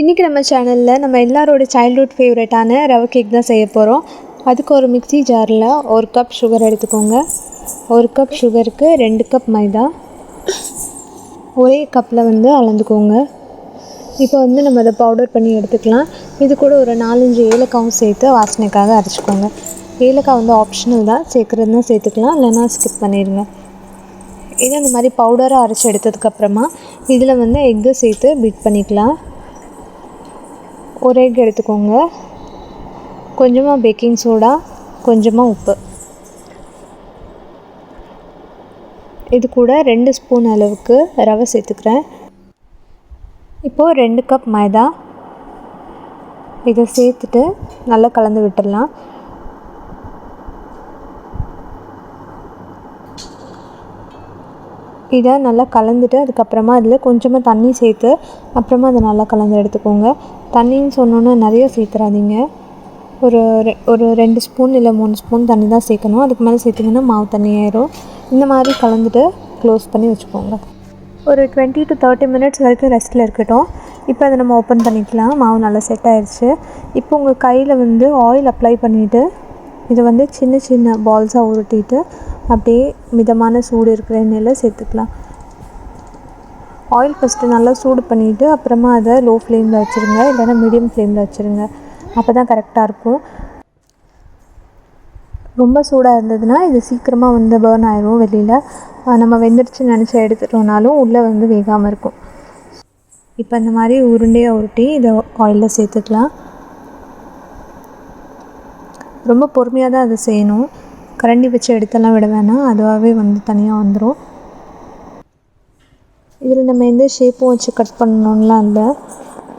இன்றைக்கி நம்ம சேனலில் நம்ம எல்லாரோட சைல்ட்ஹுட் ஃபேவரட்டான ரவை கேக் தான் செய்ய போகிறோம் அதுக்கு ஒரு மிக்ஸி ஜாரில் ஒரு கப் சுகர் எடுத்துக்கோங்க. ஒரு கப் சுகருக்கு ரெண்டு கப் மைதா. ஒரே கப்பில் வந்து அளந்துக்கோங்க. இப்போ வந்து நம்ம அதை பவுடர் பண்ணி எடுத்துக்கலாம். இது கூட ஒரு நாலஞ்சு ஏலக்காவும் சேர்த்து வாசனைக்காக அரைச்சிக்கோங்க. ஏலக்காய் வந்து ஆப்ஷனல் தான். சேர்க்குறதுனா சேர்த்துக்கலாம். இல்லைன்னா ஸ்கிப் பண்ணிடுங்க. இது இந்த மாதிரி பவுடராக அரைச்சி எடுத்ததுக்கப்புறமா இதில் வந்து எக்கு சேர்த்து பீட் பண்ணிக்கலாம். ஒரு எக் எடுத்துக்கோங்க. கொஞ்சமாக பேக்கிங் சோடா கொஞ்சமாக உப்பு. இது கூட ரெண்டு ஸ்பூன் அளவுக்கு ரவை சேர்த்துக்கிறேன். இப்போது ரெண்டு கப் மைதா. இதை சேர்த்துட்டு நல்லா கலந்து விட்டுடலாம். இதை நல்லா கலந்துட்டு அதுக்கப்புறமா அதில் கொஞ்சமாக தண்ணி சேர்த்து அப்புறமா அதை நல்லா கலந்து எடுத்துக்கோங்க. தண்ணின்னு சொன்னோன்னே நிறைய சேர்த்துறாதீங்க. ஒரு ரெ- ஒரு ரெண்டு ஸ்பூன் இல்லை மூணு ஸ்பூன் தண்ணி தான் சேர்க்கணும். அதுக்கு மேலே சேர்த்திங்கன்னா மாவு தண்ணி ஆயிரும். இந்த மாதிரி கலந்துட்டு க்ளோஸ் பண்ணி வச்சுக்கோங்க. ஒரு டுவெண்ட்டி டு தேர்ட்டி மினிட்ஸ் வரைக்கும் ரெஸ்ட்டில் இருக்கட்டும். இப்போ அதை நம்ம ஓப்பன் பண்ணிக்கலாம். மாவு நல்லா செட் ஆயிடுச்சு இப்போ உங்கள் கையில் வந்து ஆயில் அப்ளை பண்ணிவிட்டு இதை வந்து சின்ன சின்ன பால்ஸாக உருட்டிட்டு அப்படியே மிதமான சூடு இருக்கிற எண்ணெயில் சேர்த்துக்கலாம். ஆயில் ஃபஸ்ட்டு நல்லா சூடு பண்ணிவிட்டு அப்புறமா அதை லோ ஃப்ளேமில் வச்சுருங்க. இல்லைன்னா மீடியம் ஃப்ளேமில் வச்சுருங்க. அப்போ தான் கரெக்டாக இருக்கும். ரொம்ப சூடாக இருந்ததுன்னா இது சீக்கிரமாக வந்து பேர்ன் ஆயிரும் வெளியில். நம்ம வெந்துடுச்சு நினச்சி எடுத்துட்டோம்னாலும் உள்ளே வந்து வேகாமல் இருக்கும். இப்போ இந்த மாதிரி உருண்டையாக உருட்டி இதை ஆயிலில் சேர்த்துக்கலாம். ரொம்ப பொறுமையாக தான் அதை செய்யணும். கரண்டி வச்சு எடுத்தெல்லாம் விட வேணாம். அதுவாகவே வந்து தனியாக வந்துடும் இதில் நம்ம எந்த ஷேப்பும் வச்சு கட் பண்ணணும்லாம் இல்லை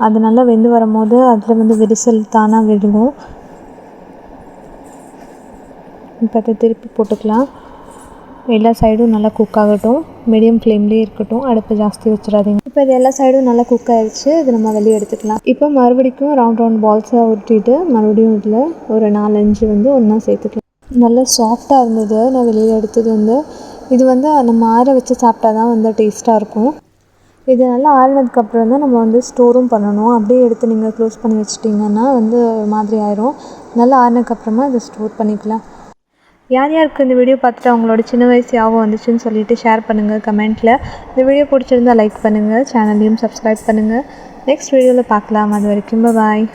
அது நல்லா வெந்து வரும்போது அதில் வந்து விரிசல் தானாக விழுகும். இப்போ அதை திருப்பி போட்டுக்கலாம். எல்லா சைடும் நல்லா குக் ஆகட்டும். மீடியம் ஃப்ளேம்லேயே இருக்கட்டும். அடுப்பு ஜாஸ்தி வச்சிடாதீங்க. இப்போ இது எல்லா சைடும் நல்லா குக் ஆகிடுச்சு இது நம்ம வெளியே எடுத்துக்கலாம். இப்போ மறுபடிக்கும் ரவுண்ட் ரவுண்ட் பால்ஸாக உருட்டிட்டு மறுபடியும் இதில் ஒரு நாலஞ்சு வந்து ஒன்றா சேர்த்துக்கலாம். நல்லா சாஃப்டாக இருந்தது. நான் வெளியில் எடுத்தது வந்து இது வந்து நம்ம ஆற வச்சு சாப்பிட்டா தான் வந்து டேஸ்ட்டாக இருக்கும். இது நல்லா ஆறினதுக்கப்புறம் தான் நம்ம வந்து ஸ்டோரும் பண்ணணும். அப்படியே எடுத்து நீங்கள் க்ளோஸ் பண்ணி வச்சிட்டிங்கன்னா வந்து மாதிரி ஆயிரும். நல்லா ஆறினதுக்கப்புறமா இதை ஸ்டோர் பண்ணிக்கலாம். யார் யாருக்கு இந்த வீடியோ பார்த்துட்டு அவங்களோட சின்ன வயசு ஞாபகம் வந்துச்சுன்னு சொல்லிட்டு ஷேர் பண்ணுங்கள் கமெண்ட்டில் இந்த வீடியோ பிடிச்சிருந்தா லைக் பண்ணுங்கள் சேனலையும் சப்ஸ்கிரைப் பண்ணுங்கள் நெக்ஸ்ட் வீடியோவில் பார்க்கலாம். அது வரைக்கும் பாய்